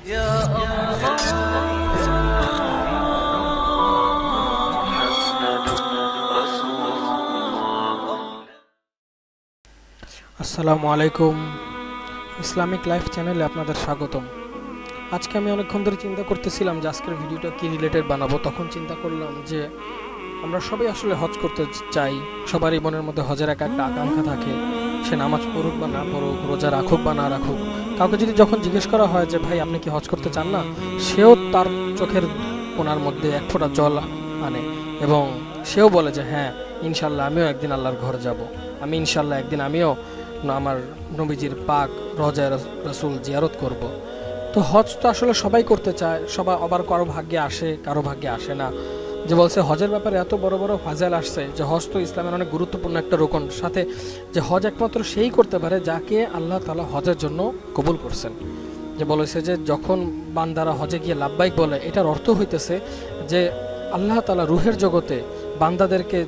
আসসালামু আলাইকুম। Islamic life চ্যানেলে আপনাদের স্বাগতম। আজকে আমি অনেকক্ষণ ধরে চিন্তা করতেছিলাম যে আজকের ভিডিওটা কি রিলেটেড বানাবো। তখন চিন্তা করলাম যে আমরা সবাই আসলে হজ করতে চাই। সবারই মনের মধ্যে হজের এক একটা আকাঙ্ক্ষা থাকে। সে নামাজ পড়ুক বা না পড়ুক, রোজা রাখুক বা না রাখুক। কাউকে যদি যখন জিজ্ঞেস করা হয় যে, ভাই, আপনি কি হজ করতে চান না? সেও তার চোখের কোনার মধ্যে এক ফোঁটা জল আনে এবং সেও বলে যে হ্যাঁ ইনশাল্লাহ আমিও একদিন আল্লাহর ঘর যাব। আমি ইনশাল্লাহ একদিন আমিও আমার নবীজির পাক রজা রসুল জিয়ারত করব। তো হজ তো আসলে সবাই করতে চায়। সবাই আবার কারও ভাগ্যে আসে, কারও ভাগ্যে আসে না। যে বলছে, হজের ব্যাপারে এত বড় বড় ফাজাল আসছে যে হজ তো ইসলামের অনেক গুরুত্বপূর্ণ একটা রোকন। সাথে যে হজ একমাত্র সেই করতে পারে যাকে আল্লাহ তালা হজের জন্য কবুল করছেন। যে বলেছে যে যখন বান্দারা হজে গিয়ে লাভবাইক বলে, এটার অর্থ হইতেছে যে আল্লাহ তালা রুহের জগতে বান্দাদেরকে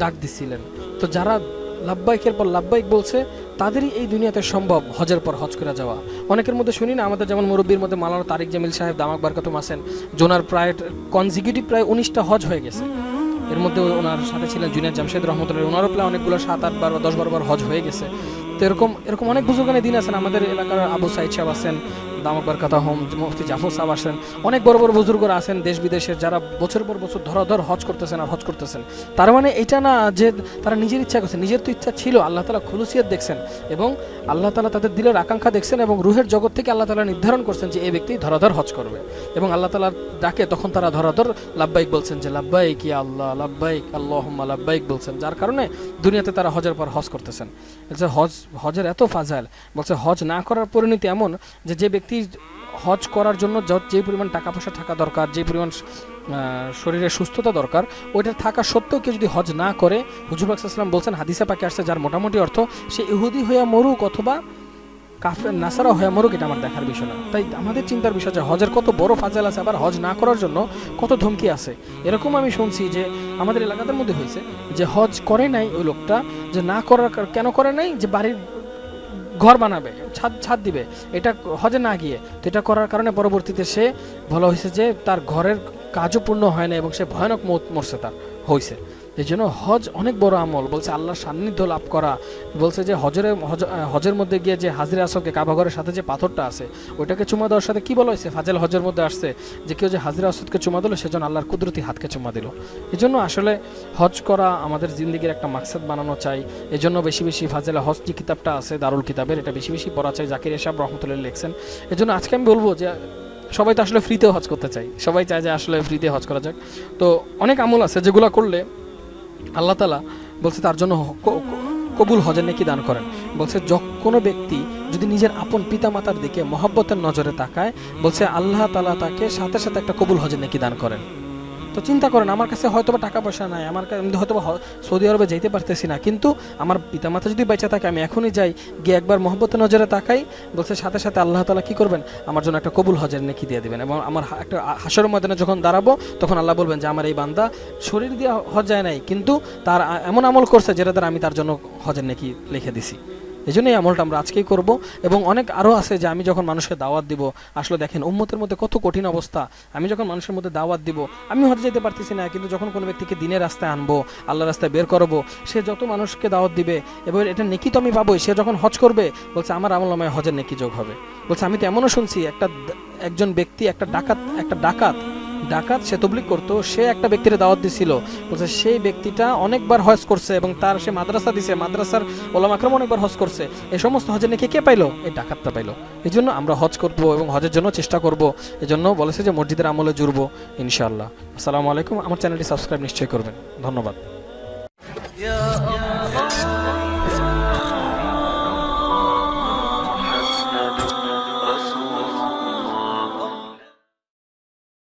ডাক দিছিলেন। তো যারা লাভবাইকের পর লাভবাইক বলছে তাদেরই এই দুনিয়াতে সম্ভব হজের পর হজ করে যাওয়া। অনেকের মধ্যে শুনি না, আমাদের যেমন মুরব্বীর মধ্যে মালানা তারিক জামিল সাহেব, দামাক বারকাতুম আছেন জোনার প্রায় কনজিকিউটিভ প্রায় উনিশটা হজ হয়ে গেছে। এর মধ্যে ওনার সাথে ছিলেন জুনিয়ার জামশেদ রহমতুল্লাহ। ওনারও প্রায় অনেকগুলো সাত, আট, বার বা দশ, বারো বার হজ হয়ে গেছে। তো এরকম এরকম অনেক বুজুর্গানে দিন আছেন আমাদের এলাকার আবু সাইদ সাহেব আছেন দামকবার কথা হোম মুফতি জাফর সাহেব আসেন। অনেক বড় বড় বুজুর্গরা আছেন দেশ বিদেশের, যারা বছর পর বছর ধরাধর হজ করতেছেন আর হজ করতেছেন। তার মানে এটা না যে তারা নিজের ইচ্ছা করছে, নিজের তো ইচ্ছা ছিল, আল্লাহ তালা খুলুসিয়ত দেখছেন এবং আল্লাহ তালা তাদের দিলের আকাঙ্ক্ষা দেখছেন এবং রুহের জগৎ থেকে আল্লাহ তালা নির্ধারণ করছেন যে এই ব্যক্তি ধরাধর হজ করবে। এবং আল্লাহ তালা ডাকে তখন তারা ধরাধর লাভবাইক বলছেন যে লাভবাইক ইয়া আল্লাহ লাভবাইক আল্লাহ লাভবাইক বলছেন। যার কারণে দুনিয়াতে তারা হজের পর হজ করতেছেন। হজ, হজের এত ফাজাইল। বলছে, হজ না করার পরিণতি এমন যে যে ব্যক্তি হজ করার জন্য যে পরিমাণ টাকা পয়সা থাকা দরকার যে পরিমাণ আহ, শরীরের সুস্থতা দরকার ওইটা থাকা সত্ত্বেও কেউ যদি হজ না করে হুজুর ইসলাম বলছেন হাদিসা পাকে আসছে যার মোটামুটি অর্থ সে ইহুদি হইয়া মরুক অথবা কাফের নাসারা হয়ে মরুক এটা আমার দেখার বিষয় না। তাই আমাদের চিন্তার বিষয় যে হজের কত বড় ফাজাল আছে আবার হজ না করার জন্য কত ধমকি আছে। এরকম আমি শুনছি যে আমাদের এলাকাদের মধ্যে হয়েছে যে হজ করে নাই ওই লোকটা যে না করার কেন করে নাই? যে বাড়ির ঘর বানাবে, ছাদ ছাদ দিবে। এটা হজে না গিয়ে। তো এটা করার কারণে পরবর্তীতে সে ভালো হয়েছে যে তার ঘরের কাজও পূর্ণ হয় না এবং সে ভয়ানক মত মরছে তার। হয়েছে এই জন্য হজ অনেক বড় আমল। বলছে আল্লাহর সান্নিধ্য লাভ করা। বলছে যে হজরে, হজ- হজের মধ্যে গিয়ে যে হাজির আসলকে কাবাঘরের সাথে যে পাথরটা আছে, ওইটাকে চুমা দেওয়ার সাথে কি বলা হয়েছে? ফাজেল হজের মধ্যে আসছে যে কেউ যে হাজির আসদকে চুমা দিল সেজন্য আল্লাহর কুদরতি হাতকে চুমা দিল। এই জন্য আসলে হজ করা আমাদের জিন্দগির একটা মাকসাদ বানানো চাই। এই জন্য বেশি বেশি ফাজেলা হজ যে কিতাবটা আছে, দারুল কিতাবের, এটা বেশি বেশি পড়া চাই। জাকির এসাব রহমতুল্লাহ লিখছেন। এই জন্য আজকে আমি বলব যে সবাই তো আসলে ফ্রিতে হজ করতে চাই সবাই চায় যে আসলে ফ্রিতে হজ করা যাক। তো অনেক আমল আছে যেগুলো করলে আল্লাহ তালা বলছে তার জন্য কবুল হজের নাকি দান করেন। বলছে কোনো ব্যক্তি যদি নিজের আপন পিতামাতার দিকে মহব্বতের নজরে তাকায়, বলছে আল্লাহ তালা তাকে সাথে সাথে একটা কবুল হজের নাকি দান করেন। তো চিন্তা করেন, আমার কাছে হয়তো বা টাকা পয়সা নাই, আমার কাছে আমি হয়তো বা সৌদি আরবে যেতে পারতেছি না, কিন্তু আমার পিতামাতা যদি বেঁচে থাকে, আমি এখনই যাই, গিয়ে একবার মহব্বতের নজরে তাকাই, বলছে সাথে সাথে আল্লাহ তালা কি করবেন? আমার জন্য একটা কবুল হজের নেকি দিয়ে দিবেন এবং আমার একটা হাসরের ময়দানে যখন দাঁড়াবো, তখন আল্লাহ বলবেন যে, আমার এই বান্দা শরীর দিয়ে হজ যায় নাই, কিন্তু তার এমন আমল করছে, যেটা দ্বারা আমি তার জন্য হজের নেকি লিখে দিছি। এই জন্য এই আমলটা আমরা আজকেই করব। এবং অনেক আরও আছে যে আমি যখন মানুষকে দাওয়াত দিব, আসলে দেখেন, উম্মতের মধ্যে কত কঠিন অবস্থা। আমি যখন মানুষের মধ্যে দাওয়াত দিব, আমি হয়তো যেতে পারতেছি না, কিন্তু যখন কোনো ব্যক্তিকে দিনের রাস্তায় আনব আল্লাহ রাস্তায় বের করব, সে যত মানুষকে দাওয়াত দিবে এবং এটা নেকি তো আমি পাবোই, সে যখন হজ করবে, বলছে, আমার আমল নামায় হজের নেকি যোগ হবে। বলছে, আমি তো এমনও শুনছি, একটা একজন ব্যক্তি, একটা ডাকাত একটা ডাকাত ডাকাত সে তবলিক করতো, সে একটা ব্যক্তির দাওয়াত দিছিল। বলছে, সেই ব্যক্তিটা অনেকবার হজ করছে এবং তার সে মাদ্রাসা দিছে, মাদ্রাসার ওলাম আকরম অনেকবার হজ করছে। এই সমস্ত হজের নাকি কে পাইলো? এই ডাকাতটা পাইলো। এই জন্য আমরা হজ করব এবং হজের জন্য চেষ্টা করব। এই জন্য বলেছে যে মসজিদের আমলে জুড়বো, ইনশাআল্লাহ। আসসালামু আলাইকুম। আমার চ্যানেলটি সাবস্ক্রাইব নিশ্চয়ই করবেন। ধন্যবাদ।